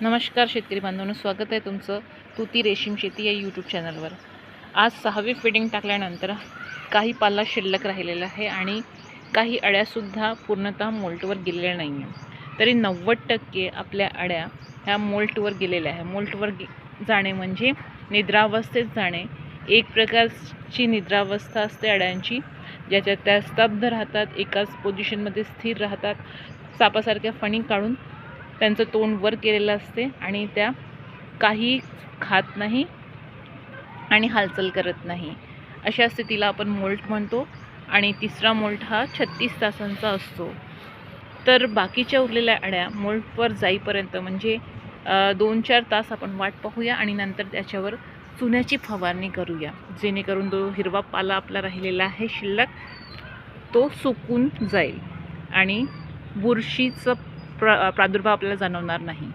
नमस्कार शेतकरी बांधवांनो स्वागत आहे तुमचं तुती रेशीम शेती या यूट्यूब चॅनलवर आज सहावी फिडिंग टाकल्यानंतर काही पाला शिल्लक राहिलेला आहे आणि काही अळ्यासुद्धा पूर्णतः मोल्टवर गेलेल्या नाही आहे तरी नव्वद टक्के आपल्या अळ्या ह्या मोल्टवर गेलेल्या आहे मोल्टवर गे जाणे म्हणजे निद्रावस्थेत जाणे. एक प्रकारची निद्रावस्था असते अळ्यांची ज्याच्यात त्या स्तब्ध राहतात एकाच पोझिशनमध्ये स्थिर राहतात सापासारख्या फणी काढून त्यांचं तोंड वर केलेलं असते आणि त्या काही खात नाही आणि हालचाल करत नाही. अशा स्थितीला आपण मोल्ट म्हणतो आणि तिसरा मोल्ट हा छत्तीस तासांचा असतो. तर बाकीच्या उरलेल्या अड्या मोल्टवर जाईपर्यंत म्हणजे दोन चार तास आपण वाट पाहूया आणि नंतर त्याच्यावर चुन्याची फवारणी करूया. जेणेकरून जो हिरवा पाला आपला राहिलेला आहे शिल्लक तो सुकून जाईल. आणि बुरशीचं प्र प्रादुर्भाव आपल्याला जाणवणार नाही.